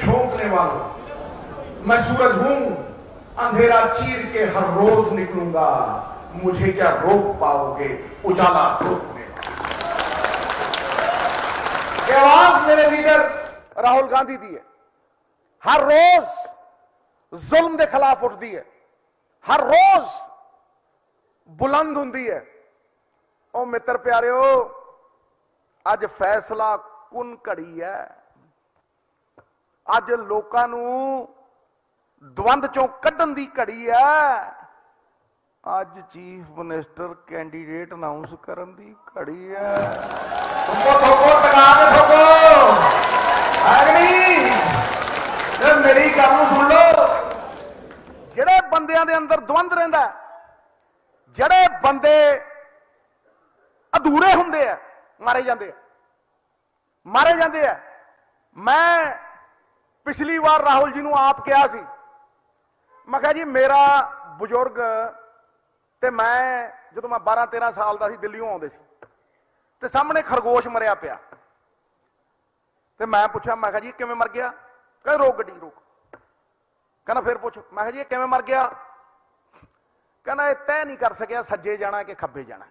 झोंकने वालों मैं सूरज हूं अंधेरा चीर के हर रोज निकलूंगा मुझे क्या रोक पाओगे उजाला रोकने ये आवाज मेरे लीडर राहुल गांधी दी है हर रोज जुल्म के खिलाफ उठती है हर रोज ਬੁਲੰਦ ਹੁੰਦੀ ਹੈ ਉਹ ਮਿੱਤਰ ਪਿਆਰਿਓ ਅੱਜ ਫੈਸਲਾ ਕੁਨ ਘੜੀ ਹੈ ਅੱਜ ਲੋਕਾਂ ਨੂੰ ਦਵੰਦ ਚੋਂ ਕੱਢਣ ਦੀ ਘੜੀ ਹੈ ਅੱਜ ਚੀਫ ਮਿਨਿਸਟਰ ਕੈਂਡੀਡੇਟ ਅਨਾਉਂਸ ਕਰਨ ਦੀ ਘੜੀ ਹੈ ਠੋਕੋ ਠੋਕੋ ਟਕਾ ਕੇ ਠੋਕੋ ਅਗਨੀ ਤੇ ਮੇਰੀ ਗੱਲ ਨੂੰ ਸੁਣ ਲਓ। ਜਿਹੜੇ ਬੰਦਿਆਂ ਦੇ ਅੰਦਰ ਦਵੰਦ ਰਹਿੰਦਾ ਜਿਹੜੇ ਬੰਦੇ ਅਧੂਰੇ ਹੁੰਦੇ ਆ ਮਾਰੇ ਜਾਂਦੇ ਆ। ਮਾਰੇ ਜਾਂਦੇ ਆ। ਮੈਂ ਪਿਛਲੀ ਵਾਰ ਰਾਹੁਲ ਜੀ ਨੂੰ ਆਪ ਕਿਹਾ ਸੀ। ਮੈਂ ਕਿਹਾ ਜੀ, ਮੇਰਾ ਬਜ਼ੁਰਗ ਤੇ ਮੈਂ ਜਦੋਂ ਮੈਂ 12 13 ਸਾਲ ਦਾ ਸੀ, ਦਿੱਲੀੋਂ ਆਉਂਦੇ ਸੀ। ਤੇ ਸਾਹਮਣੇ ਖਰਗੋਸ਼ ਮਰਿਆ ਪਿਆ। ਤੇ ਮੈਂ ਪੁੱਛਿਆ, ਮੈਂ ਕਿਹਾ ਜੀ ਕਿਵੇਂ ਮਰ ਗਿਆ? ਕਹਿੰਦਾ, ਰੋਕ ਗੱਡੀ, ਰੋਕ। ਕਹਿੰਦਾ, ਫਿਰ ਪੁੱਛ। ਮੈਂ ਕਿਹਾ ਜੀ, ਇਹ ਕਿਵੇਂ ਮਰ ਗਿਆ? ਕਹਿੰਦਾ, ਇਹ ਤੈਅ ਨਹੀਂ ਕਰ ਸਕਿਆ, ਸੱਜੇ ਜਾਣਾ ਕਿ ਖੱਬੇ ਜਾਣਾ।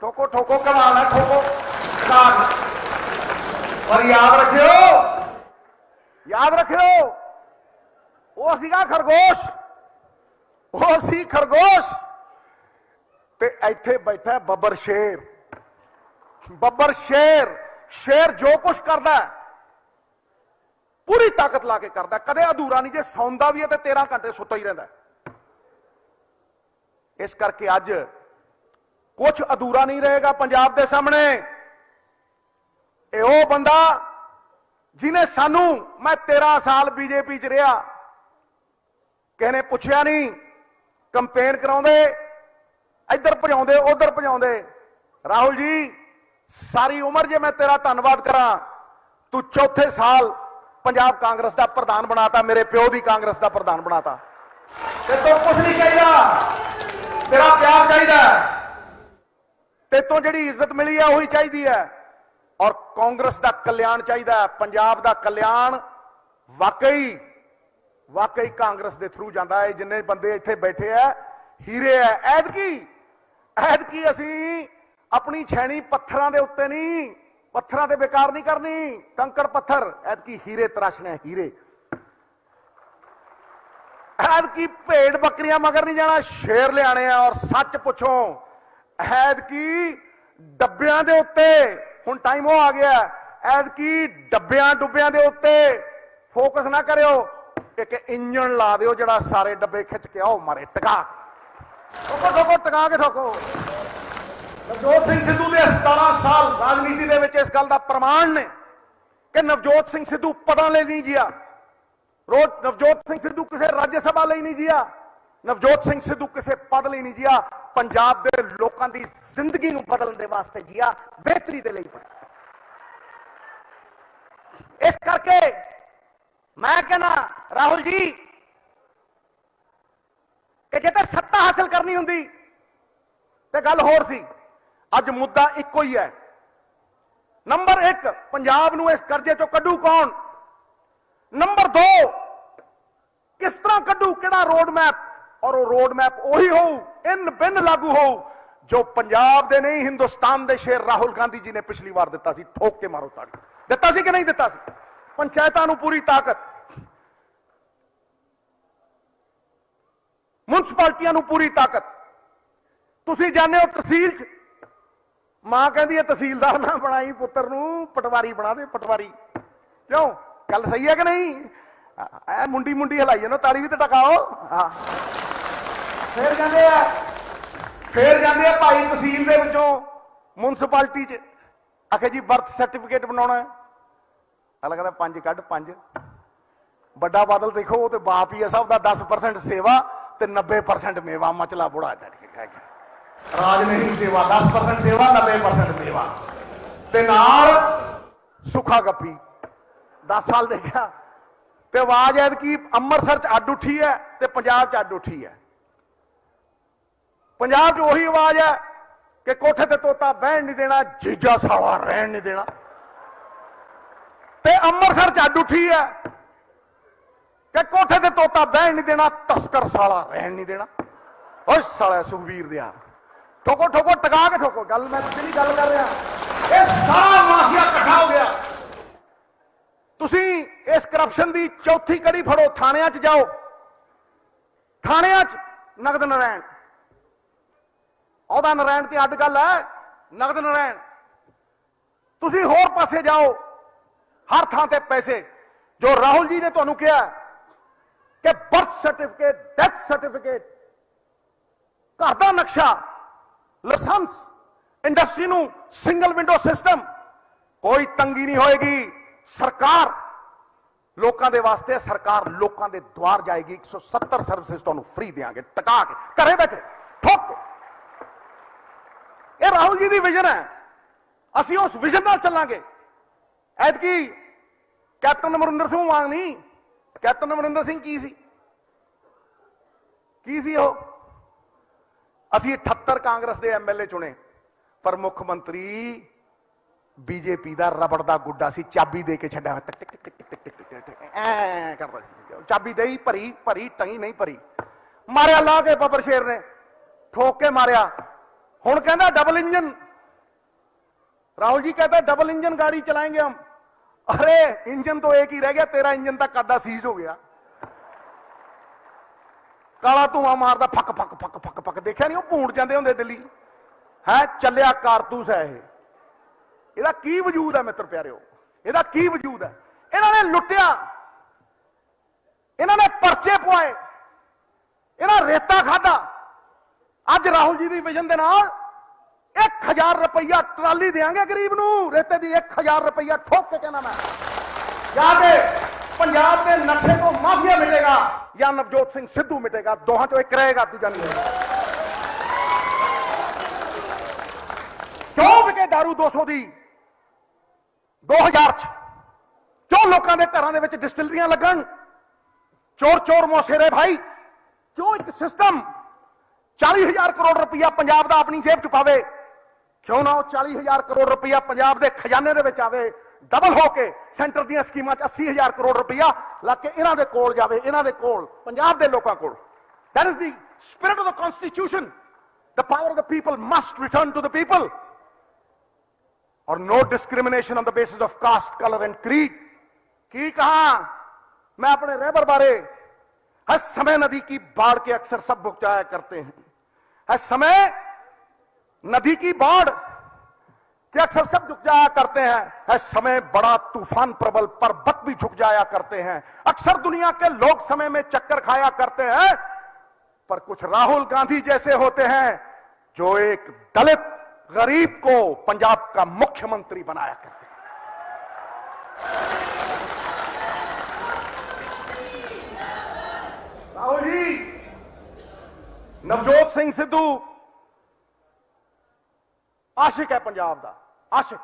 ਠੋਕੋ ਠੋਕੋ, ਕਮਾਲ ਹੈ, ਠੋਕੋ। ਔਰ ਯਾਦ ਰੱਖਿਓ ਯਾਦ ਰੱਖਿਓ, ਉਹ ਸੀਗਾ ਖਰਗੋਸ਼, ਉਹ ਸੀ ਖਰਗੋਸ਼। ਤੇ ਇੱਥੇ ਬੈਠਾ ਬੱਬਰ ਸ਼ੇਰ। ਬੱਬਰ ਸ਼ੇਰ ਸ਼ੇਰ ਜੋ ਕੁਝ ਕਰਦਾ ਪੂਰੀ ਤਾਕਤ ਲਾ ਕੇ ਕਰਦਾ ਕਦੇ ਅਧੂਰਾ ਨਹੀਂ, ਜੇ ਸੌਂਦਾ ਵੀ ਹੈ ਤੇ 13 ਘੰਟੇ ਸੁੱਤਾ ਹੀ ਰਹਿੰਦਾ ਇਸ ਕਰਕੇ ਅੱਜ ਕੁਝ ਅਧੂਰਾ ਨਹੀਂ ਰਹੇਗਾ ਪੰਜਾਬ ਦੇ ਸਾਹਮਣੇ। ਇਹ ਉਹ ਬੰਦਾ ਜਿਨੇ ਸਾਨੂੰ, ਮੈਂ 13 ਸਾਲ ਬੀਜੇਪੀ 'ਚ ਰਿਹਾ, ਕਿਸੇ ਨੇ ਪੁੱਛਿਆ ਨਹੀਂ, ਕੰਪੇਨ ਕਰਾਉਂਦੇ, ਇੱਧਰ ਭਜਾਉਂਦੇ, ਉਧਰ ਭਜਾਉਂਦੇ। ਰਾਹੁਲ ਜੀ, ਸਾਰੀ ਉਮਰ ਜੇ ਮੈਂ ਤੇਰਾ ਧੰਨਵਾਦ ਕਰਾਂ, ਤੂੰ ਚੌਥੇ ਸਾਲ ਪੰਜਾਬ ਕਾਂਗਰਸ ਦਾ ਪ੍ਰਧਾਨ ਬਣਾਤਾ, ਮੇਰੇ ਪਿਓ ਦੀ ਕਾਂਗਰਸ ਦਾ ਪ੍ਰਧਾਨ ਬਣਾਤਾ। ਤੇ ਤੂੰ ਕੁਝ ਨਹੀਂ ਚਾਹੀਦਾ ਤੇਰਾ ਪਿਆਰ ਚਾਹੀਦਾ ਤੇ ਤੋਂ ਜਿਹੜੀ ਇੱਜ਼ਤ ਮਿਲੀ ਹੈ, ਉਹੀ ਚਾਹੀਦੀ ਹੈ। ਔਰ ਕਾਂਗਰਸ ਦਾ ਕਲਿਆਣ ਚਾਹੀਦਾ ਹੈ ਪੰਜਾਬ ਦਾ ਕਲਿਆਣ ਵਾਕਈ ਵਾਕਈ ਕਾਂਗਰਸ ਦੇ ਥਰੂ ਜਾਂਦਾ ਹੈ ਜਿੰਨੇ ਬੰਦੇ ਇੱਥੇ ਬੈਠੇ ਆ ਹੀਰੇ ਆ ਐਤਕੀ ਐਤਕੀ ਅਸੀਂ ਆਪਣੀ ਛੈਣੀ ਪੱਥਰਾਂ ਦੇ ਉੱਤੇ ਨਹੀਂ ਪੱਥਰਾਂ ਤੇ ਬੇਕਾਰ ਨਹੀਂ ਕਰਨੀ ਕੰਕੜ ਪੱਥਰ ਐਤਕੀ ਹੀਰੇ ਤਰਾਸ਼ਣੇ ਆ, ਹੀਰੇ। ਐਦ ਕੀ ਭੇਡ ਬੱਕਰੀਆਂ ਮਗਰ ਨਹੀਂ ਜਾਣਾ ਸ਼ੇਰ ਲਿਆਣੇ ਆ ਔਰ ਸੱਚ ਪੁੱਛੋ ਐਦ ਕੀ ਡੱਬਿਆਂ ਦੇ ਉੱਤੇ ਹੁਣ ਟਾਈਮ ਉਹ ਆ ਗਿਆ ਐਦ ਕੀ ਡੱਬਿਆਂ ਡੁੱਬਿਆਂ ਦੇ ਉੱਤੇ ਫੋਕਸ ਨਾ ਕਰਿਓ। ਇੱਕ ਇੰਜਣ ਲਾ ਦਿਓ ਜਿਹੜਾ ਸਾਰੇ ਡੱਬੇ ਖਿੱਚ ਕੇ ਆਓ ਮਾਰੇ ਟਕਾ ਠੋਕੋ ਠੋਕੋ, ਟਕਾ ਕੇ ਠੋਕੋ। ਨਵਜੋਤ ਸਿੰਘ ਸਿੱਧੂ ਦੇ 17 ਸਾਲ ਰਾਜਨੀਤੀ ਦੇ ਵਿੱਚ ਇਸ ਗੱਲ ਦਾ ਪ੍ਰਮਾਣ ਨੇ ਕਿ ਨਵਜੋਤ ਸਿੰਘ ਸਿੱਧੂ ਪਦਾਂ ਲਈ ਨਹੀਂ ਜੀਆ। ਰੋਜ਼ ਨਵਜੋਤ ਸਿੰਘ ਸਿੱਧੂ ਕਿਸੇ ਰਾਜ ਸਭਾ ਲਈ ਨਹੀਂ ਜੀਆ। ਨਵਜੋਤ ਸਿੰਘ ਸਿੱਧੂ ਕਿਸੇ ਪਦ ਲਈ ਨਹੀਂ ਜੀਆ। ਪੰਜਾਬ ਦੇ ਲੋਕਾਂ ਦੀ ਜ਼ਿੰਦਗੀ ਨੂੰ ਬਦਲਣ ਦੇ ਵਾਸਤੇ ਜੀਆ ਬਿਹਤਰੀ ਦੇ ਲਈ ਇਸ ਕਰਕੇ ਮੈਂ ਕਹਿੰਦਾ, ਰਾਹੁਲ ਜੀ, ਕਿ ਜੇ ਤਾਂ ਸੱਤਾ ਹਾਸਲ ਕਰਨੀ ਹੁੰਦੀ, ਤੇ ਗੱਲ ਹੋਰ ਸੀ, ਅੱਜ ਮੁੱਦਾ ਇੱਕੋ ਹੀ ਹੈ। ਨੰਬਰ 1 ਪੰਜਾਬ ਨੂੰ ਇਸ ਕਰਜ਼ੇ ਚੋਂ ਕੱਢੂ ਕੌਣ? ਨੰਬਰ 2 ਕਿਸ ਤਰ੍ਹਾਂ ਕੱਢੂ, ਕਿਹੜਾ ਰੋਡ ਮੈਪ ਔਰ ਉਹ ਰੋਡ ਮੈਪ ਉਹੀ ਹੋਊ, ਇਨ ਬਿਨ ਲਾਗੂ ਹੋਊ, ਜੋ ਪੰਜਾਬ ਦੇ ਨਹੀਂ, ਹਿੰਦੁਸਤਾਨ ਦੇ ਸ਼ੇਰ ਰਾਹੁਲ ਗਾਂਧੀ ਜੀ ਨੇ ਪਿਛਲੀ ਵਾਰ ਦਿੱਤਾ ਸੀ, ਠੋਕ ਕੇ ਮਾਰੋ ਤਾੜੀ। ਦਿੱਤਾ ਸੀ ਕਿ ਨਹੀਂ ਦਿੱਤਾ ਸੀ? ਪੰਚਾਇਤਾਂ ਨੂੰ ਪੂਰੀ ਤਾਕਤ। ਮੁਨਸਪਾਲਟੀਆਂ ਨੂੰ ਪੂਰੀ ਤਾਕਤ। ਤੁਸੀਂ ਜਾਣਦੇ ਹੋ ਤਹਿਸੀਲ 'ਚ, ਮਾਂ ਕਹਿੰਦੀ ਹੈ, ਤਹਿਸੀਲਦਾਰ ਨਾ ਬਣਾਈ ਪੁੱਤਰ ਨੂੰ, ਪਟਵਾਰੀ ਬਣਾ ਦੇ, ਪਟਵਾਰੀ। ਕਿਉਂ? ਗੱਲ ਸਹੀ ਹੈ ਕਿ ਨਹੀਂ? ਇਹ ਮੁੰਡੀ ਮੁੰਡੀ ਹਲਾਈ ਜਾਂਦੇ ਤਾੜੀ ਵੀ ਤੇ ਟਕਾਓ। ਹਾਂ। ਫਿਰ ਜਾਂਦੇ ਆ। ਫਿਰ ਜਾਂਦੇ ਆ ਭਾਈ ਤਹਿਸੀਲ ਦੇ ਵਿੱਚੋਂ ਮੁਨਸਪਾਲਿਟੀ 'ਚ। ਆਖੇ ਜੀ ਬਰਥ ਸਰਟੀਫਿਕੇਟ ਬਣਾਉਣਾ ਹੈ। ਅਗਲਾ ਕਹਿੰਦਾ ਪੰਜ ਕੱਢ, ਪੰਜ। ਵੱਡਾ ਬਾਦਲ ਦੇਖੋ, ਉਹ ਤੇ ਬਾਪ ਹੀ ਹੈ ਸਭ ਦਾ 10% ਸੇਵਾ ਤੇ 90% ਮੇਵਾ। ਮਚਲਾ ਬੁੜਾ ਚੜ ਕੇ ਕਹਿ ਗਿਆ ਸੇਵਾ 10% ਸੇਵਾ 90% ਮੇਵਾ। ਤੇ ਨਾਲ ਸੁਖਾ ਗੱਪੀ। 10 ਸਾਲ ਦੇਖਿਆ। ਤੇ ਆਵਾਜ਼ ਐਦ ਕੀ ਅੰਮ੍ਰਿਤਸਰ ਚ ਅੱਡ ਉੱਠੀ ਹੈ ਤੇ ਪੰਜਾਬ ਚ ਅੱਡ ਉੱਠੀ ਹੈ। ਪੰਜਾਬ 'ਚ ਉਹੀ ਆਵਾਜ਼ ਹੈ ਕਿ ਕੋਠੇ ਤੇ ਤੋਤਾ ਬਹਿਣ ਨਹੀਂ ਦੇਣਾ, ਜੀਜਾ ਸਾਲਾ ਰਹਿਣ ਨਹੀਂ ਦੇਣਾ। ਤੇ ਅੰਮ੍ਰਿਤਸਰ ਚ ਅੱਡ ਉੱਠੀ ਹੈ ਕਿ ਕੋਠੇ ਤੇ ਤੋਤਾ ਬਹਿਣ ਨਹੀਂ ਦੇਣਾ, ਤਸਕਰ ਸਾਲਾ ਰਹਿਣ ਨਹੀਂ ਦੇਣਾ। ਓਏ ਸਾਲਾ ਸੁਖਵੀਰ ਦਿਆ, ਠੋਕੋ ਠੋਕੋ, ਟਕਾ ਕੇ ਠੋਕੋ। ਗੱਲ ਮੈਂ ਜਿਹੜੀ ਗੱਲ ਕਰ ਰਿਹਾ। ਇਹ ਸਾਰਾ ਮਾਫੀਆ ਇਕੱਠਾ ਹੋ ਗਿਆ। ਤੁਸੀਂ ਇਸ ਕਰਪਸ਼ਨ ਦੀ ਚੌਥੀ ਕੜੀ ਫੜੋ, ਥਾਣਿਆਂ 'ਚ ਜਾਓ। ਥਾਣਿਆਂ 'ਚ ਨਗਦ ਨਰਾਇਣ। ਉਹਦਾ ਨਰਾਇਣ ਤੇ ਅੱਡ ਗੱਲ ਹੈ, ਨਗਦ ਨਰਾਇਣ। ਤੁਸੀਂ ਹੋਰ ਪਾਸੇ ਜਾਓ, ਹਰ ਥਾਂ ਤੇ ਪੈਸੇ। ਜੋ ਰਾਹੁਲ ਜੀ ਨੇ ਤੁਹਾਨੂੰ ਕਿਹਾ ਕਿ ਬਰਥ ਸਰਟੀਫਿਕੇਟ ਡੈਥ ਸਰਟੀਫਿਕੇਟ ਘਰ ਦਾ ਨਕਸ਼ਾ, ਲਾਇਸੈਂਸ ਇੰਡਸਟਰੀ ਨੂੰ ਸਿੰਗਲ ਵਿੰਡੋ ਸਿਸਟਮ ਕੋਈ ਤੰਗੀ ਨਹੀਂ ਹੋਏਗੀ। ਸਰਕਾਰ ਲੋਕਾਂ ਦੇ ਵਾਸਤੇ ਸਰਕਾਰ ਲੋਕਾਂ ਦੇ ਦੁਆਰ ਜਾਏਗੀ। 170 ਸਰਵਿਸਿਜ਼ ਤੁਹਾਨੂੰ ਫ੍ਰੀ ਦੇਾਂਗੇ ਟਕਾ ਕੇ, ਘਰੇ ਬੈਠੇ। ਜੀ ਦੀ ਵਿਜ਼ਨ ਹੈ। ਅਸੀਂ ਉਸ ਵਿਜ਼ਨ ਨਾਲ ਚੱਲਾਂਗੇ। ਐਤਕੀ ਕੈਪਟਨ ਅਮਰਿੰਦਰ ਸਿੰਘ ਵਾਂਗ ਨਹੀਂ। ਕੈਪਟਨ ਅਮਰਿੰਦਰ ਸਿੰਘ ਕੀ ਸੀ? ਕੀ ਸੀ ਉਹ? ਅਸੀਂ 78 ਕਾਂਗਰਸ ਦੇ ਐਮਐਲਏ ਚੁਣੇ। ਪਰ ਮੁੱਖ ਮੰਤਰੀ ਬੀਜੇਪੀ ਦਾ ਰਬੜ ਦਾ ਗੁੱਡਾ ਸੀ, ਚਾਬੀ ਦੇ ਕੇ ਛੱਡਿਆ ਟਿਕ ਟਿਕ ਟਿਕ ਟਿਕ ਟਿਕ ਐ ਕਰਦਾ ਚਾਬੀ ਦੇਈ, ਭਰੀ ਭਰੀ, ਟੰਗੀ ਨਹੀਂ ਭਰੀ। ਮਾਰਿਆ ਲਾ ਕੇ ਬੱਬਰ ਸ਼ੇਰ ਨੇ। ਠੋਕ ਕੇ ਮਾਰਿਆ। ਹੁਣ ਕਹਿੰਦਾ ਡਬਲ ਇੰਜਨ राहुल जी कहता है डबल इंजन गाड़ी चलाएंगे हम अरे इंजन तो एक ही रह गया तेरा इंजन तक कदा सीज हो गया ਕਾਲਾ ਧੂਆਂ ਮਾਰਦਾ ਫੱਕ ਫੱਕ ਫੱਕ ਫੱਕ ਫੱਕ ਦੇਖਿਆ ਨਹੀਂ ਉਹ ਭੂੰਡ ਜਾਂਦੇ ਹੁੰਦੇ ਦਿੱਲੀ ਹੈ ਚੱਲਿਆ ਕਾਰਤੂਸ ਹੈ ਇਹ ਇਹਦਾ ਕੀ ਵਜੂਦ ਹੈ ਮਿੱਤਰ ਪਿਆਰਿਓ ਇਹਦਾ ਕੀ ਵਜੂਦ ਹੈ ਇਹਨਾਂ ਨੇ ਲੁੱਟਿਆ ਇਹਨਾਂ ਨੇ ਪਰਚੇ ਪਵਾਏ ਇਹਨਾਂ ਰੇਤਾ ਖਾਦਾ ਅੱਜ ਰਾਹੁਲ ਜੀ ਦੀ ਵਿਜ਼ਨ ਦੇ ਨਾਲ 1000 ਰੁਪਈਆ ਟਰਾਲੀ ਦੇਾਂਗੇ ਗਰੀਬ ਨੂੰ। ਰੇਤੇ ਦੀ 1000 ਰੁਪਈਆ ਠੋਕ ਕੇ ਕਹਿਣਾ ਮੈਂ। ਜਾਂ ਤੇ ਪੰਜਾਬ ਦੇ ਨਕਸ਼ੇ ਤੋਂ ਮਾਫੀਆ ਮਿਲੇਗਾ ਜਾਂ ਨਵਜੋਤ ਸਿੰਘ ਸਿੱਧੂ ਮਿਟੇਗਾ। ਦੋਹਾਂ ਚੋਂ ਇੱਕ ਰਹੇਗਾ, ਦੂਜਾ ਨਹੀਂ ਕਿਉਂ ਵਿਕੇ दारू 200 ਦੀ? 2000 ਚ। ਕਿਉਂ ਲੋਕਾਂ ਦੇ ਘਰਾਂ ਦੇ ਵਿੱਚ ਡਿਸਟਿਲਰੀਆਂ ਲੱਗਣ? ਚੋਰ ਚੋਰ ਮੋਸੇਰੇ ਭਾਈ। ਕਿਉਂ ਇੱਕ ਸਿਸਟਮ 40000 ਕਰੋੜ ਰੁਪਇਆ ਪੰਜਾਬ ਦਾ ਆਪਣੀ ਜੇਬ ਚ ਪਾਵੇ। ਕਿਉਂ ਨਾ ਉਹ 40000 ਕਰੋੜ ਰੁਪਇਆ ਪੰਜਾਬ ਦੇ ਖਜ਼ਾਨੇ ਦੇ ਵਿੱਚ ਆਵੇ। ਡਬਲ ਹੋ ਕੇ ਸੈਂਟਰ ਦੀਆਂ ਸਕੀਮਾਂ 'ਚ 80000 ਕਰੋੜ ਰੁਪਇਆ ਲਾ ਕੇ ਇਹਨਾਂ ਦੇ ਕੋਲ ਜਾਵੇ, ਇਹਨਾਂ ਦੇ ਕੋਲ, ਪੰਜਾਬ ਦੇ ਲੋਕਾਂ ਕੋਲ। That is the spirit of the constitution the power of the people must return to the people ਔਰ no discrimination on the basis of caste colour and creed. ਕੀ ਕਹਾ? ਮੈਂ ਆਪਣੇ ਰਹਿਬਰ ਬਾਰੇ हर समय नदी की बाढ़ के अक्सर सब बुक जाया करते हैं। हर समय नदी की बाढ़ के अक्सर सब झुक जाया करते हैं। हर समय बड़ा तूफ़ान प्रबल पर्वत भी झुक जाया करते हैं। अक्सर दुनिया के लोग समय में चक्कर खाया करते हैं, पर कुछ राहुल गांधी जैसे होते हैं, जो एक दलित गरीब को पंजाब का मुख्यमंत्री बनाया करते हैं। ਰਾਹੁਲ ਜੀ ਨਵਜੋਤ ਸਿੰਘ ਸਿੱਧੂ ਆਸ਼ਿਕ ਹੈ ਪੰਜਾਬ ਦਾ ਆਸ਼ਿਕ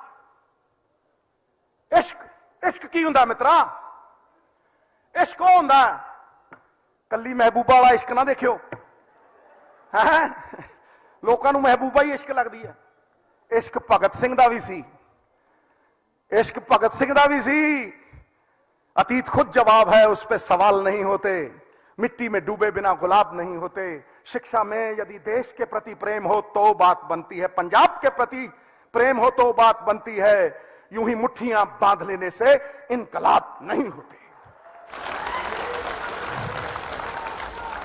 ਇਸ਼ਕ ਇਸ਼ਕ ਕੀ ਹੁੰਦਾ ਮਿੱਤਰਾ ਇਸ਼ਕ ਉਹ ਹੁੰਦਾ ਕੱਲੀ ਮਹਿਬੂਬਾ ਵਾਲਾ ਇਸ਼ਕ ਨਾ ਦੇਖਿਓ ਹੈ ਲੋਕਾਂ ਨੂੰ ਮਹਿਬੂਬਾ ਹੀ ਇਸ਼ਕ ਲੱਗਦੀ ਹੈ ਇਸ਼ਕ ਭਗਤ ਸਿੰਘ ਦਾ ਵੀ ਸੀ इश्क भगत सिंह का भी सी अतीत खुद जवाब है उस पर सवाल नहीं होते मिट्टी में डूबे बिना गुलाब नहीं होते। शिक्षा में यदि देश के प्रति प्रेम हो तो बात बनती है। पंजाब के प्रति प्रेम हो तो बात बनती है। यूँ ही मुठ्ठियाँ बाँध लेने से इनकलाब नहीं होते।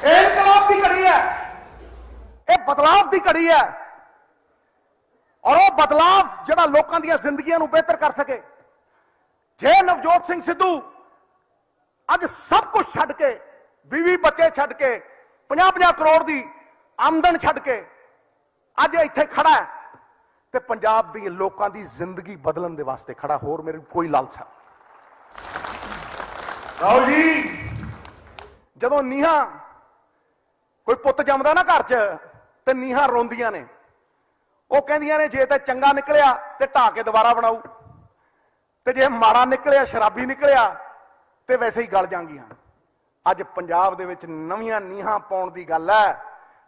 इनकलाब की कड़ी है। एक बदलाव की कड़ी है। और वो बदलाव जरा लोगों दिंदगी बेहतर कर सके। जे नवजोत सिंह सिद्धू अज सब कुछ छड़ के 20 ਬੱਚੇ ਛੱਡ ਕੇ 50-50 ਕਰੋੜ ਦੀ ਆਮਦਨ ਛੱਡ ਕੇ ਅੱਜ ਇੱਥੇ ਖੜਾ ਹੈ ਤੇ ਪੰਜਾਬ ਦੀ ਲੋਕਾਂ ਦੀ ਜ਼ਿੰਦਗੀ ਬਦਲਣ ਦੇ ਵਾਸਤੇ ਖੜਾ ਹੋਰ ਮੇਰੇ ਕੋਈ ਲਾਲਸਾ ਰਾਹੁਲ ਜੀ। ਜਦੋਂ ਨੀਹਾਂ ਕੋਈ ਪੁੱਤ ਜੰਮਦਾ ਨਾ ਘਰ 'ਚ ਤੇ ਨੀਹਾਂ ਰੋਂਦੀਆਂ ਨੇ ਉਹ ਕਹਿੰਦੀਆਂ ਨੇ ਜੇ ਤਾਂ ਚੰਗਾ ਨਿਕਲਿਆ ਤੇ ਢਾ ਕੇ ਦੁਬਾਰਾ ਬਣਾਉ ਤੇ ਜੇ ਮਾੜਾ ਨਿਕਲਿਆ ਸ਼ਰਾਬੀ ਨਿਕਲਿਆ ਤੇ ਵੈਸੇ ਹੀ ਗਲ ਜਾਂਗੀਆਂ। ਅੱਜ ਪੰਜਾਬ ਦੇ ਵਿੱਚ ਨਵੀਆਂ ਨੀਹਾਂ ਪਾਉਣ ਦੀ ਗੱਲ ਹੈ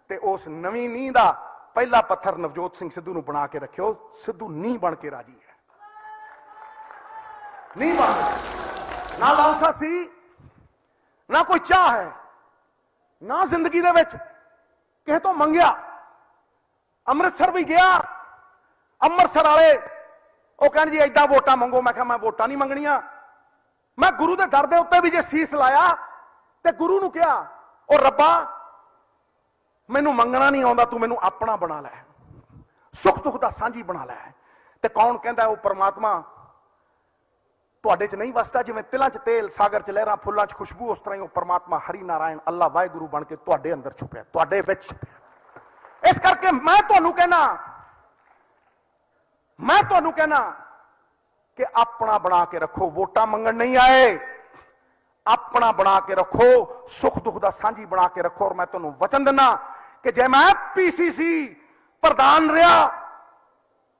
ਤੇ ਉਸ ਨਵੀਂ ਨੀਂਹ ਦਾ ਪਹਿਲਾ ਪੱਥਰ ਨਵਜੋਤ ਸਿੰਘ ਸਿੱਧੂ ਨੂੰ ਬਣਾ ਕੇ ਰੱਖਿਓ। ਸਿੱਧੂ ਨੀਂਹ ਬਣ ਕੇ ਰਾਜੀ ਹੈ। ਨੀਂਹ ਬਣ ਨਾ ਲਾਲਸਾ ਸੀ, ਨਾ ਕੋਈ ਚਾਹ ਹੈ, ਨਾ ਜ਼ਿੰਦਗੀ ਦੇ ਵਿੱਚ ਕਿਸੇ ਤੋਂ ਮੰਗਿਆ। ਅੰਮ੍ਰਿਤਸਰ ਵੀ ਗਿਆ। ਅੰਮ੍ਰਿਤਸਰ ਵਾਲੇ ਉਹ ਕਹਿੰਦੇ ਜੀ ਐਦਾਂ ਵੋਟਾਂ ਮੰਗੋ। ਮੈਂ ਕਿਹਾ, ਮੈਂ ਵੋਟਾਂ ਨਹੀਂ ਮੰਗਣੀਆਂ। ਮੈਂ ਗੁਰੂ ਦੇ ਦਰ ਦੇ ਉੱਤੇ ਵੀ ਜੇ ਸੀਸ ਲਾਇਆ ਤੇ ਗੁਰੂ ਨੂੰ ਕਿਹਾ, ਉਹ ਰੱਬਾ, ਮੈਨੂੰ ਮੰਗਣਾ ਨਹੀਂ ਆਉਂਦਾ, ਤੂੰ ਮੈਨੂੰ ਆਪਣਾ ਬਣਾ ਲੈ। ਸੁੱਖ ਦੁੱਖ ਦਾ ਸਾਂਝੀ ਬਣਾ ਲੈ। ਤੇ ਕੌਣ ਕਹਿੰਦਾ, ਉਹ ਪਰਮਾਤਮਾ ਤੁਹਾਡੇ 'ਚ ਨਹੀਂ ਵਸਦਾ, ਜਿਵੇਂ ਤਿਲਾਂ 'ਚ ਤੇਲ, ਸਾਗਰ 'ਚ ਲਹਿਰਾਂ, ਫੁੱਲਾਂ 'ਚ ਖੁਸ਼ਬੂ, ਉਸ ਤਰ੍ਹਾਂ ਹੀ ਉਹ ਪਰਮਾਤਮਾ ਹਰੀ ਨਾਰਾਇਣ ਅੱਲਾ ਵਾਹਿਗੁਰੂ ਬਣ ਕੇ ਤੁਹਾਡੇ ਅੰਦਰ ਛੁਪਿਆ, ਤੁਹਾਡੇ ਵਿੱਚ ਛੁਪਿਆ। ਇਸ ਕਰਕੇ ਮੈਂ ਤੁਹਾਨੂੰ ਕਹਿਣਾ, ਮੈਂ ਤੁਹਾਨੂੰ ਕਹਿਣਾ ਕਿ ਆਪਣਾ ਬਣਾ ਕੇ ਰੱਖੋ, ਵੋਟਾਂ ਮੰਗਣ ਨਹੀਂ ਆਏ। ਆਪਣਾ ਬਣਾ ਕੇ ਰੱਖੋ, ਸੁੱਖ ਦੁੱਖ ਦਾ ਸਾਂਝੀ ਬਣਾ ਕੇ ਰੱਖੋ ਔਰ ਮੈਂ ਤੁਹਾਨੂੰ ਵਚਨ ਦਿੰਦਾ ਕਿ ਜੇ ਮੈਂ ਪੀਸੀਸੀ ਪ੍ਰਧਾਨ ਰਿਹਾ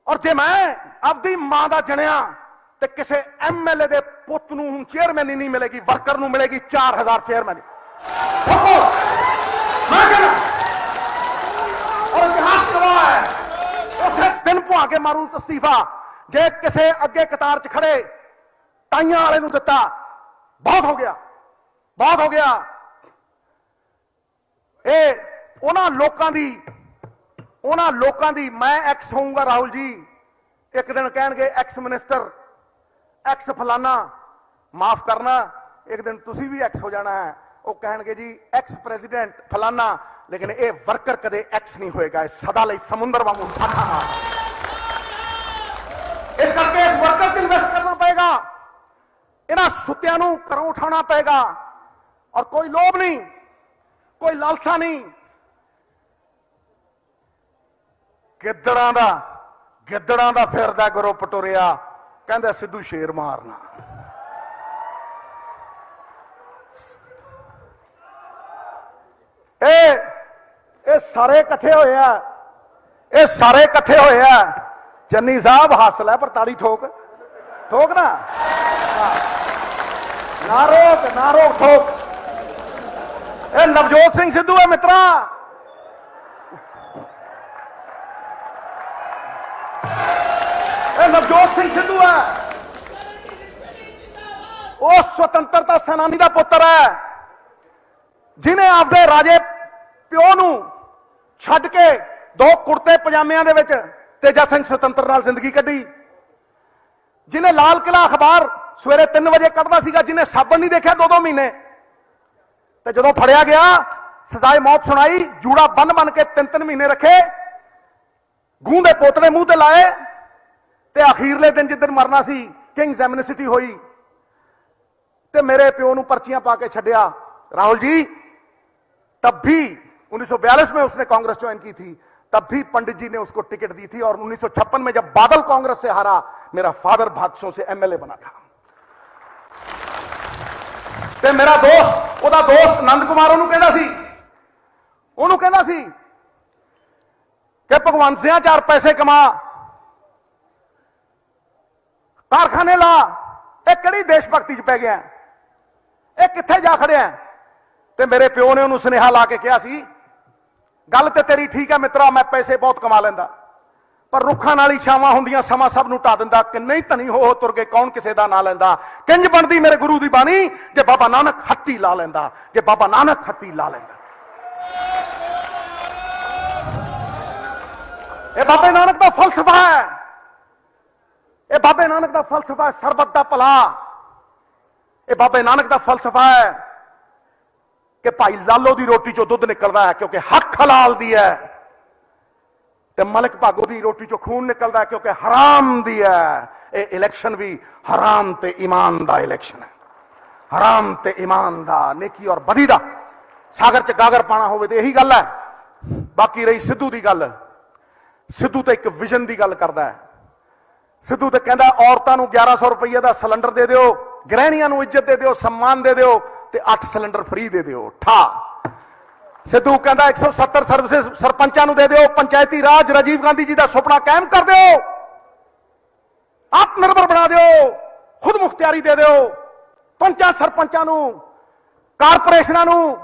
ਔਰ ਜੇ ਮੈਂ ਆਪਦੀ ਮਾਂ ਦਾ ਜਣਿਆ ਤੇ ਕਿਸੇ ਐਮਐਲਏ ਦੇ ਪੁੱਤ ਨੂੰ ਹੁਣ ਚੇਅਰਮੈਨ ਨਹੀਂ ਮਿਲੇਗੀ ਵਰਕਰ ਨੂੰ ਮਿਲੇਗੀ 4000 ਚੇਅਰਮੈਨ ਮੈਂ ਕਹਿੰਦਾ, ਔਰ ਇਤਿਹਾਸ ਗਵਾਹ ਹੈ। ਉਸੇ ਦਿਨ ਭੁਆ ਕੇ ਮਾਰੂ ਅਸਤੀਫਾ। ਜੇ ਕਿਸੇ ਅੱਗੇ ਕਤਾਰ 'ਚ ਖੜੇ, ਤਾਈਆਂ ਵਾਲੇ ਨੂੰ ਦਿੱਤਾ, ਬਹੁਤ ਹੋ ਗਿਆ। ਬਹੁਤ ਹੋ ਗਿਆ। ਇਹ ਉਹਨਾਂ ਲੋਕਾਂ ਦੀ, ਉਹਨਾਂ ਲੋਕਾਂ ਦੀ ਮੈਂ ਐਕਸ ਹੋਊਂਗਾ ਰਾਹੁਲ ਜੀ। ਇੱਕ ਦਿਨ ਕਹਿਣਗੇ ਐਕਸ ਮਿਨਿਸਟਰ ਐਕਸ ਫਲਾਨਾ, ਮਾਫ ਕਰਨਾ, ਇੱਕ ਦਿਨ ਤੁਸੀਂ ਵੀ ਐਕਸ ਹੋ ਜਾਣਾ ਹੈ। ਉਹ ਕਹਿਣਗੇ ਜੀ ਐਕਸ ਪ੍ਰੈਜ਼ੀਡੈਂਟ ਫਲਾਨਾ, ਲੇਕਿਨ ਇਹ ਵਰਕਰ ਕਦੇ ਐਕਸ ਨਹੀਂ ਹੋਏਗਾ, ਇਹ ਸਦਾ ਲਈ ਸਮੁੰਦਰ ਵਾਂਗੂ ਠਾਠਾ ਮਾਰ ਇਸ ਕਰਕੇ ਇਸ ਵਰਕਰ ਤੇ ਇਨਵੈਸਟ ਕਰਨਾ ਪਏਗਾ। ਇਹਨਾਂ ਸੁੱਤਿਆਂ ਨੂੰ ਘਰੋਂ ਉਠਾਉਣਾ ਪਏਗਾ। ਔਰ ਕੋਈ ਲੋਭ ਨਹੀਂ, ਕੋਈ ਲਾਲਸਾ ਨਹੀਂ। ਗਿੱਦੜਾਂ ਦਾ ਗਿੱਦੜਾਂ ਦਾ ਫਿਰਦਾ ਗਰੁੱਪ ਟੁਰਿਆ ਕਹਿੰਦਾ ਸਿੱਧੂ ਸ਼ੇਰ ਮਾਰਨਾ। ਇਹ ਇਹ ਸਾਰੇ ਇਕੱਠੇ ਹੋਏ ਆ, ਇਹ ਸਾਰੇ ਇਕੱਠੇ ਹੋਏ ਆ। ਚੰਨੀ ਸਾਹਿਬ ਹਾਸਲ ਹੈ, ਪਰ ਤਾੜੀ ਠੋਕ। ਠੋਕ ਨਾ। ਨਾ ਰੋਕ ਨਾ ਰੋਕ, ਠੋਕ। ਇਹ ਨਵਜੋਤ ਸਿੰਘ ਸਿੱਧੂ ਹੈ, ਮਿੱਤਰਾ। ਇਹ ਨਵਜੋਤ ਸਿੰਘ ਸਿੱਧੂ ਹੈ। ਉਹ ਸੁਤੰਤਰਤਾ ਸੈਨਾਨੀ ਦਾ ਪੁੱਤਰ ਹੈ। ਜਿਨੇ ਆਪਦੇ ਰਾਜੇ ਪਿਓ ਨੂੰ ਛੱਡ ਕੇ ਦੋ ਕੁੜਤੇ ਪਜਾਮਿਆਂ ਦੇ ਵਿੱਚ ਤੇਜਾ ਸਿੰਘ ਸੁਤੰਤਰ ਨਾਲ ਜ਼ਿੰਦਗੀ ਕੱਢੀ। ਜਿਨੇ ਲਾਲ ਕਿਲਾ ਅਖਬਾਰ ਸਵੇਰੇ 3 ਵਜੇ ਕੱਢਦਾ ਸੀਗਾ ਜਿਨੇ ਸਾਬਣ ਨਹੀਂ ਦੇਖਿਆ ਦੋ ਦੋ ਮਹੀਨੇ। ਤੇ ਜਦੋਂ ਫੜਿਆ ਗਿਆ ਸਜ਼ਾਏ ਮੌਤ ਸੁਣਾਈ ਜੂੜਾ ਬੰਨ ਬੰਨ ਕੇ ਤਿੰਨ ਤਿੰਨ ਮਹੀਨੇ ਰੱਖੇ ਗੂੰ ਦੇ ਪੋਤਲੇ ਮੂੰਹ ਤੇ ਲਾਏ ਤੇ ਅਖੀਰਲੇ ਦਿਨ ਜਿੱਦਣ ਮਰਨਾ ਸੀ ਕਿੰਗਸ ਐਮਨਿਸਿਟੀ ਹੋਈ ਤੇ ਮੇਰੇ ਪਿਓ ਨੂੰ ਪਰਚੀਆਂ ਪਾ ਕੇ ਛੱਡਿਆ राहुल जी तब भी 1942 में उसने कांग्रेस ज्वाइन की थी तब भी पंडित जी ने उसको टिकट दी थी और 1956 में जब बादल कांग्रेस से हारा मेरा फादर भादसों से एमएलए बना था ਤੇ ਮੇਰਾ ਦੋਸਤ ਉਹਦਾ ਦੋਸਤ ਨੰਦ ਕੁਮਾਰ ਉਹਨੂੰ ਕਹਿੰਦਾ ਸੀ। ਉਹਨੂੰ ਕਹਿੰਦਾ ਸੀ ਕਿ ਭਗਵੰਤ ਸਿਆਂ ਚਾਰ ਪੈਸੇ ਕਮਾ। ਕਾਰਖਾਨੇ ਲਾ। ਇਹ ਕਿਹੜੀ ਦੇਸ਼ ਭਗਤੀ ਚ ਪੈ ਗਿਆ? ਇਹ ਕਿੱਥੇ ਜਾ ਖੜਿਆ? ਤੇ ਮੇਰੇ ਪਿਓ ਨੇ ਉਹਨੂੰ ਸੁਨੇਹਾ ਲਾ ਕੇ ਕਿਹਾ ਸੀ, ਗੱਲ ਤੇ ਤੇਰੀ ਠੀਕ ਹੈ ਮਿੱਤਰਾ, ਮੈਂ ਪੈਸੇ ਬਹੁਤ ਕਮਾ ਲੈਂਦਾ। ਪਰ ਰੁੱਖਾਂ ਨਾਲ ਹੀ ਛਾਵਾਂ ਹੁੰਦੀਆਂ, ਸਮਾਂ ਸਭ ਨੂੰ ਢਾ ਦਿੰਦਾ। ਕਿੰਨੇ ਨਹੀਂ ਧਨੀ, ਹੋ ਹੋ ਤੁਰ ਕੇ ਕੌਣ ਕਿਸੇ ਦਾ ਨਾਂ ਲੈਂਦਾ? ਕਿੰਜ ਬਣਦੀ ਮੇਰੇ ਗੁਰੂ ਦੀ ਬਾਣੀ? ਜੇ ਬਾਬਾ ਨਾਨਕ ਹੱਤੀ ਲਾ ਲੈਂਦਾ, ਜੇ ਬਾਬਾ ਨਾਨਕ ਹੱਤੀ ਲਾ ਲੈਂਦਾ। ਇਹ ਬਾਬੇ ਨਾਨਕ ਦਾ ਫਲਸਫਾ ਹੈ। ਇਹ ਬਾਬੇ ਨਾਨਕ ਦਾ ਫਲਸਫਾ ਹੈ, ਸਰਬੱਤ ਦਾ ਭਲਾ। ਇਹ ਬਾਬੇ ਨਾਨਕ ਦਾ ਫਲਸਫਾ ਹੈ ਕਿ ਭਾਈ ਲਾਲੋ ਦੀ ਰੋਟੀ ਚੋਂ ਦੁੱਧ ਨਿਕਲਦਾ ਹੈ, ਕਿਉਂਕਿ ਹੱਕ ਹਲਾਲ ਦੀ ਹੈ। ਤੇ ਮਲਕ ਭਾਗੋ ਦੀ ਰੋਟੀ ਚੋਂ ਖੂਨ ਨਿਕਲਦਾ ਕਿਉਂਕਿ ਹਰਾਮ ਦੀ ਹੈ। ਇਹ ਇਲੈਕਸ਼ਨ ਵੀ ਹਰਾਮ ਤੇ ਈਮਾਨ ਦਾ ਇਲੈਕਸ਼ਨ ਹੈ। ਹਰਾਮ ਤੇ ਈਮਾਨ ਦਾ, ਨੇਕੀ ਔਰ ਬਦੀ ਦਾ। ਸਾਗਰ ਚ ਗਾਗਰ ਪਾਣਾ ਹੋਵੇ ਤੇ ਇਹੀ ਗੱਲ ਹੈ। ਬਾਕੀ ਰਹੀ ਸਿੱਧੂ ਦੀ ਗੱਲ। ਸਿੱਧੂ ਤਾਂ ਇੱਕ ਵਿਜ਼ਨ ਦੀ ਗੱਲ ਕਰਦਾ ਹੈ। ਸਿੱਧੂ ਤਾਂ ਕਹਿੰਦਾ, ਔਰਤਾਂ ਨੂੰ 1100 ਰੁਪਏ ਦਾ ਸਿਲੰਡਰ ਦੇ ਦਿਓ, ਗ੍ਰਹਿਣੀਆਂ ਨੂੰ ਇੱਜ਼ਤ ਦੇ ਦਿਓ, ਸਨਮਾਨ ਦੇ ਦਿਓ ਤੇ 8 ਸਿਲੰਡਰ ਫ੍ਰੀ ਦੇ ਦਿਓ। ਠਾ। ਸਿੱਧੂ ਕਹਿੰਦਾ 170 ਸਰਵਿਸਿਜ਼ ਸਰਪੰਚਾਂ ਨੂੰ ਦੇ ਦਿਓ, ਪੰਚਾਇਤੀ ਰਾਜ, ਰਾਜੀਵ ਗਾਂਧੀ ਜੀ ਦਾ ਸੁਪਨਾ ਕਾਇਮ ਕਰ ਦਿਓ। ਆਤਮ ਨਿਰਭਰ ਬਣਾ ਦਿਓ, ਖੁਦ ਮੁਖਤਿਆਰੀ ਦੇ ਦਿਓ। ਪੰਚਾਂ ਸਰਪੰਚਾਂ ਨੂੰ, ਕਾਰਪੋਰੇਸ਼ਨਾਂ ਨੂੰ,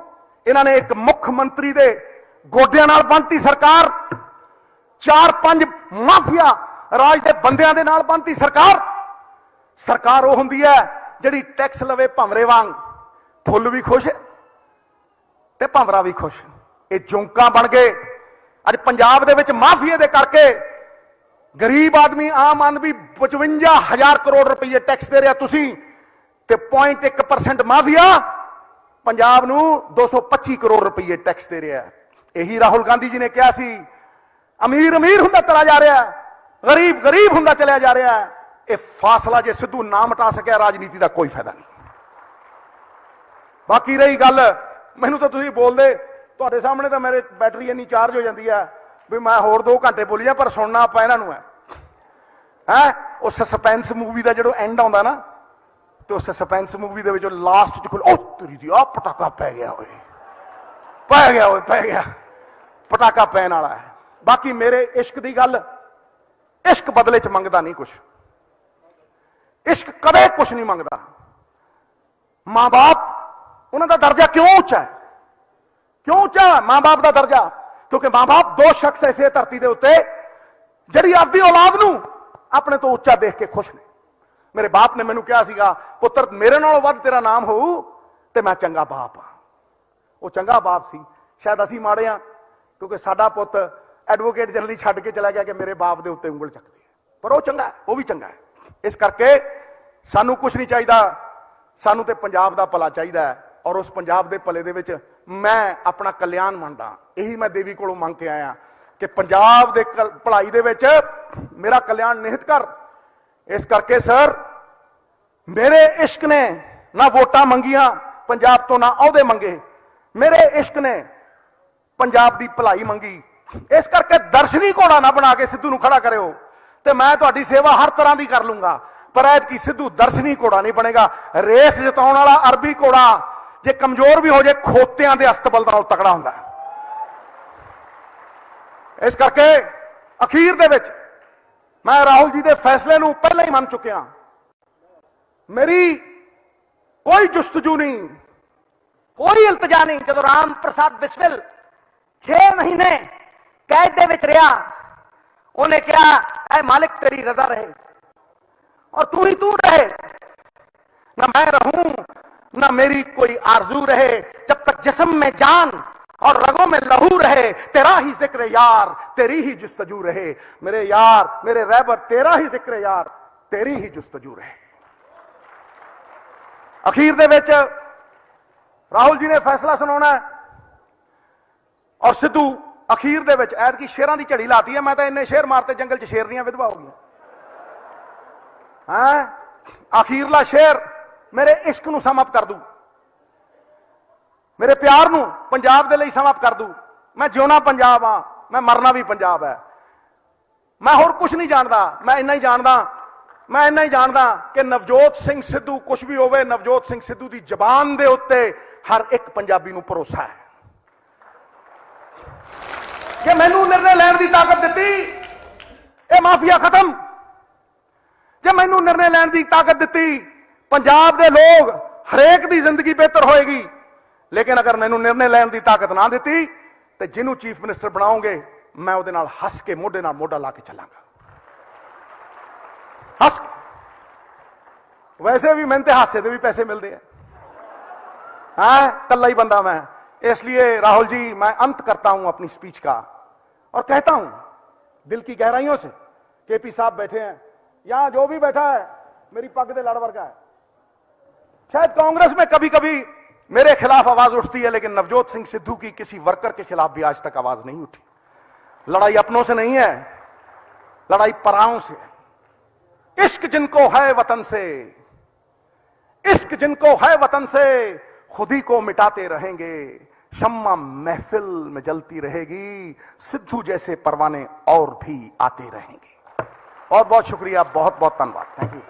ਇਹਨਾਂ ਨੇ ਇੱਕ ਮੁੱਖ ਮੰਤਰੀ ਦੇ ਗੋਡਿਆਂ ਨਾਲ ਬੰਨਤੀ ਸਰਕਾਰ। ਚਾਰ ਪੰਜ ਮਾਫੀਆ ਰਾਜ ਦੇ ਬੰਦਿਆਂ ਦੇ ਨਾਲ ਬੰਦੀ ਸਰਕਾਰ। ਸਰਕਾਰ ਉਹ ਹੁੰਦੀ ਹੈ ਜਿਹੜੀ ਟੈਕਸ ਲਵੇ ਭੰਵਰੇ ਵਾਂਗ। ਫੁੱਲ ਵੀ ਖੁਸ਼ ਤੇ ਭੰਵਰਾ ਵੀ ਖੁਸ਼। ਇਹ ਜੌਂਕਾਂ ਬਣ ਗਏ। ਅੱਜ ਪੰਜਾਬ ਦੇ ਵਿੱਚ ਮਾਫੀਏ ਦੇ ਕਰਕੇ ਗਰੀਬ ਆਦਮੀ ਆਮ ਆਦਮੀ 55000 ਕਰੋੜ ਰੁਪਏ ਟੈਕਸ ਦੇ ਰਿਹਾ ਤੁਸੀਂ ਤੇ 0.1% ਮਾਫੀਆ ਪੰਜਾਬ ਨੂੰ 225 ਕਰੋੜ ਰੁਪਏ ਟੈਕਸ ਦੇ ਰਿਹਾ ਇਹੀ ਰਾਹੁਲ ਗਾਂਧੀ ਜੀ ਨੇ ਕਿਹਾ ਸੀ, ਅਮੀਰ ਅਮੀਰ ਹੁੰਦਾ ਚਲਾ ਜਾ ਰਿਹਾ ਗਰੀਬ ਗਰੀਬ ਹੁੰਦਾ ਚਲਿਆ ਜਾ ਰਿਹਾ ਇਹ ਫਾਸਲਾ ਜੇ ਸਿੱਧੂ ਨਾ ਮਟਾ ਸਕਿਆ, ਰਾਜਨੀਤੀ ਦਾ ਕੋਈ ਫਾਇਦਾ ਨਹੀਂ। ਬਾਕੀ ਰਹੀ ਗੱਲ ਮੈਨੂੰ ਤਾਂ ਤੁਸੀਂ ਬੋਲਦੇ, ਤੁਹਾਡੇ ਸਾਹਮਣੇ ਤਾਂ ਮੇਰੇ ਬੈਟਰੀ ਇੰਨੀ ਚਾਰਜ ਹੋ ਜਾਂਦੀ ਹੈ ਵੀ ਮੈਂ ਹੋਰ 2 ਘੰਟੇ ਬੋਲੀ ਜਾ ਪਰ ਸੁਣਨਾ ਆਪਾਂ ਇਹਨਾਂ ਨੂੰ ਹੈ। ਹੈ? ਉਹ ਸਸਪੈਂਸ ਮੂਵੀ ਦਾ ਜਦੋਂ ਐਂਡ ਆਉਂਦਾ ਨਾ, ਤੇ ਉਸ ਸਸਪੈਂਸ ਮੂਵੀ ਦੇ ਵਿੱਚ ਲਾਸਟ ਚ ਖੁੱਲ ਉਹ ਤੇਰੀ ਦੀ ਆ ਪਟਾਕਾ ਪੈ ਗਿਆ ਓਏ। ਪੈ ਗਿਆ ਓਏ, ਪੈ ਗਿਆ। ਪਟਾਕਾ ਪੈਣ ਵਾਲਾ ਹੈ। ਬਾਕੀ ਮੇਰੇ ਇਸ਼ਕ ਦੀ ਗੱਲ, ਇਸ਼ਕ ਬਦਲੇ ਚ ਮੰਗਦਾ ਨਹੀਂ ਕੁਛ। ਇਸ਼ਕ ਕਦੇ ਕੁਛ ਨਹੀਂ ਮੰਗਦਾ। ਮਾਂ-ਬਾਪ ਉਹਨਾਂ ਦਾ ਦਰਜਾ ਕਿਉਂ ਉੱਚਾ ਹੈ? ਕਿਉਂ ਉੱਚਾ? ਮਾਂ-ਬਾਪ ਦਾ ਦਰਜਾ। ਕਿਉਂਕਿ ਮਾਂ-ਬਾਪ ਦੋ ਸ਼ਖਸ ਐਸੇ ਧਰਤੀ ਦੇ ਉੱਤੇ, ਜਿਹੜੀ ਆਪਦੀ ਔਲਾਦ ਨੂੰ ਆਪਣੇ ਤੋਂ ਉੱਚਾ ਦੇਖ ਕੇ ਖੁਸ਼ ਨੇ। ਮੇਰੇ ਬਾਪ ਨੇ ਮੈਨੂੰ ਕਿਹਾ ਸੀਗਾ, ਪੁੱਤਰ, ਮੇਰੇ ਨਾਲੋਂ ਵੱਧ ਤੇਰਾ ਨਾਮ ਹੋਊ ਤੇ ਮੈਂ ਚੰਗਾ ਬਾਪ ਆ ਉਹ ਚੰਗਾ ਬਾਪ ਸੀ। ਸ਼ਾਇਦ ਅਸੀਂ ਮਾੜੇ ਆ ਕਿਉਂਕਿ ਸਾਡਾ ਪੁੱਤ ਐਡਵੋਕੇਟ ਜਨਰਲੀ ਛੱਡ ਕੇ ਚਲਾ ਗਿਆ ਕਿ ਮੇਰੇ ਬਾਪ ਦੇ ਉੱਤੇ ਉਂਗਲ ਚੱਕਦੇ ਆ ਪਰ ਉਹ ਚੰਗਾ ਉਹ ਵੀ ਚੰਗਾ ਹੈ। ਇਸ ਕਰਕੇ ਸਾਨੂੰ ਕੁਝ ਨਹੀਂ ਚਾਹੀਦਾ, ਸਾਨੂੰ ਤੇ ਪੰਜਾਬ ਦਾ ਭਲਾ ਚਾਹੀਦਾ ਹੈ। ਔਰ ਉਸ ਪੰਜਾਬ ਦੇ ਭਲੇ ਦੇ ਵਿੱਚ ਮੈਂ ਆਪਣਾ ਕਲਿਆਣ ਮੰਨਦਾ ਇਹੀ ਮੈਂ ਦੇਵੀ ਕੋਲੋਂ ਮੰਗ ਕੇ ਆਇਆ ਕਿ ਪੰਜਾਬ ਦੇ ਕਲ- ਭਲਾਈ ਦੇ ਵਿੱਚ ਮੇਰਾ ਕਲਿਆਣ ਨਿਹਿਤ ਕਰ। ਇਸ ਕਰਕੇ ਸਰ, ਮੇਰੇ ਇਸ਼ਕ ਨੇ ਨਾ ਵੋਟਾਂ ਮੰਗੀਆਂ, ਪੰਜਾਬ ਤੋਂ ਨਾ ਅਹੁਦੇ ਮੰਗੇ। ਮੇਰੇ ਇਸ਼ਕ ਨੇ ਪੰਜਾਬ ਦੀ ਭਲਾਈ ਮੰਗੀ। ਇਸ ਕਰਕੇ ਦਰਸ਼ਨੀ ਘੋੜਾ ਨਾ ਬਣਾ ਕੇ ਸਿੱਧੂ ਨੂੰ ਖੜਾ ਕਰਿਓ ਤੇ ਮੈਂ ਤੁਹਾਡੀ ਸੇਵਾ ਹਰ ਤਰ੍ਹਾਂ ਦੀ ਕਰ ਲੂੰਗਾ। ਪਰ ਐਤਕੀ ਸਿੱਧੂ ਦਰਸ਼ਨੀ ਘੋੜਾ ਨਹੀਂ ਬਣੇਗਾ। ਰੇਸ ਜਿਤਾਉਣ ਵਾਲਾ ਅਰਬੀ ਘੋੜਾ ਜੇ ਕਮਜ਼ੋਰ ਵੀ ਹੋ ਜੇ, ਖੋਤਿਆਂ ਦੇ ਅਸਤਬਲ ਨਾਲ ਤਕੜਾ ਹੁੰਦਾ ਇਸ ਕਰਕੇ ਅਖੀਰ ਦੇ ਵਿੱਚ ਮੈਂ ਰਾਹੁਲ ਜੀ ਦੇ ਫੈਸਲੇ ਨੂੰ ਪਹਿਲਾਂ ਹੀ ਮੰਨ ਚੁੱਕਿਆ। ਮੇਰੀ ਕੋਈ ਜਸਤਜੂ ਨਹੀਂ, ਕੋਈ ਇਲਤਜਾ ਨਹੀਂ, ਜਦੋਂ ਰਾਮ ਪ੍ਰਸਾਦ ਬਿਸਵਲ 6 ਮਹੀਨੇ ਕੈਦ ਦੇ ਵਿੱਚ ਰਿਹਾ, ਉਹਨੇ ਕਿਹਾ, ਐ ਮਾਲਕ, ਤੇਰੀ ਰਜ਼ਾ ਰਹੇ। ਔਰ ਤੂੰ ਹੀ ਤੂੰ ਰਹੇ। ਨਾ ਮੈਂ ਰਹੂੰ ना मेरी कोई आरजू रहे जब तक जिस्म में जान और रगों में लहू रहे तेरा ही जिक्र यार तेरी ही जुस्तजू रहे मेरे यार मेरे रहबर तेरा ही जिक्र यार तेरी ही जुस्तजू रहे ਅਖੀਰ ਦੇ ਵਿੱਚ ਰਾਹੁਲ ਜੀ ਨੇ ਫੈਸਲਾ ਸੁਣਾਉਣਾ ਹੈ ਔਰ ਸਿੱਧੂ ਅਖੀਰ ਦੇ ਵਿੱਚ ਐਤ ਕੀ ਸ਼ੇਰਾਂ ਦੀ ਝੜੀ ਲਾਤੀ ਹੈ ਮੈਂ ਤਾਂ ਇੰਨੇ ਸ਼ੇਰ ਮਾਰਤੇ ਜੰਗਲ 'ਚ ਸ਼ੇਰਨੀਆਂ ਵਿਧਵਾ ਹੋ ਗਈਆਂ ਹਾਂ ਅਖੀਰਲਾ ਸ਼ੇਰ ਮੇਰੇ ਇਸ਼ਕ ਨੂੰ ਸਮਾਪਤ ਕਰ ਦੂ। ਮੇਰੇ ਪਿਆਰ ਨੂੰ ਪੰਜਾਬ ਦੇ ਲਈ ਸਮਾਪਤ ਕਰ ਦੂ। ਮੈਂ ਜਿਉਣਾ ਪੰਜਾਬ ਆ ਮੈਂ ਮਰਨਾ ਵੀ ਪੰਜਾਬ ਹੈ। ਮੈਂ ਹੋਰ ਕੁਝ ਨਹੀਂ ਜਾਣਦਾ, ਮੈਂ ਇੰਨਾ ਹੀ ਜਾਣਦਾ, ਮੈਂ ਇੰਨਾ ਹੀ ਜਾਣਦਾ ਕਿ ਨਵਜੋਤ ਸਿੰਘ ਸਿੱਧੂ ਕੁਝ ਵੀ ਹੋਵੇ, ਨਵਜੋਤ ਸਿੰਘ ਸਿੱਧੂ ਦੀ ਜ਼ਬਾਨ ਦੇ ਉੱਤੇ ਹਰ ਇੱਕ ਪੰਜਾਬੀ ਨੂੰ ਭਰੋਸਾ ਹੈ। ਕਿ ਮੈਨੂੰ ਨਿਰਣੇ ਲੈਣ ਦੀ ਤਾਕਤ ਦਿੱਤੀ, ਇਹ ਮਾਫੀਆ ਖਤਮ। ਜੇ ਮੈਨੂੰ ਨਿਰਣੇ ਲੈਣ ਦੀ ਤਾਕਤ ਦਿੱਤੀ ਪੰਜਾਬ ਦੇ ਲੋਕ ਹਰੇਕ ਦੀ ਜ਼ਿੰਦਗੀ ਬਿਹਤਰ ਹੋਏਗੀ ਲੇਕਿਨ ਅਗਰ ਮੈਨੂੰ ਨਿਰਣੇ ਲੈਣ ਦੀ ਤਾਕਤ ਨਾ ਦਿੱਤੀ ਤੇ ਜਿਹਨੂੰ ਚੀਫ ਮਿਨਿਸਟਰ ਬਣਾਉਂਗੇ ਮੈਂ ਉਹਦੇ ਨਾਲ ਹੱਸ ਕੇ ਮੋਢੇ ਨਾਲ ਮੋਢਾ ਲਾ ਕੇ ਚੱਲਾਂਗਾ ਹੱਸ ਕੇ। ਵੈਸੇ ਵੀ ਮੈਨੂੰ ਤੇ ਹਾਸੇ ਦੇ ਵੀ ਪੈਸੇ ਮਿਲਦੇ ਆ हाँ कल्ला ही बंदा मैं इसलिए राहुल जी मैं अंत करता हूं अपनी स्पीच का और कहता हूं दिल की गहराइयों से केपी साहब बैठे हैं यहां जो भी बैठा है मेरी पग दे लड़ वर्गा है शायद कांग्रेस में कभी कभी मेरे खिलाफ आवाज़ उठती है, लेकिन नवजोत सिंह सिद्धू की किसी वर्कर के खिलाफ भी आज तक आवाज़ नहीं उठी। लड़ाई अपनों से नहीं है, लड़ाई पराओं से है। इश्क जिनको है वतन से, इश्क जिनको है वतन से, खुद ही को मिटाते रहेंगे। शम्मा महफिल में जलती रहेगी, सिद्धू जैसे परवाने और भी आते रहेंगे। बहुत बहुत शुक्रिया बहुत बहुत धन्यवाद। Thank you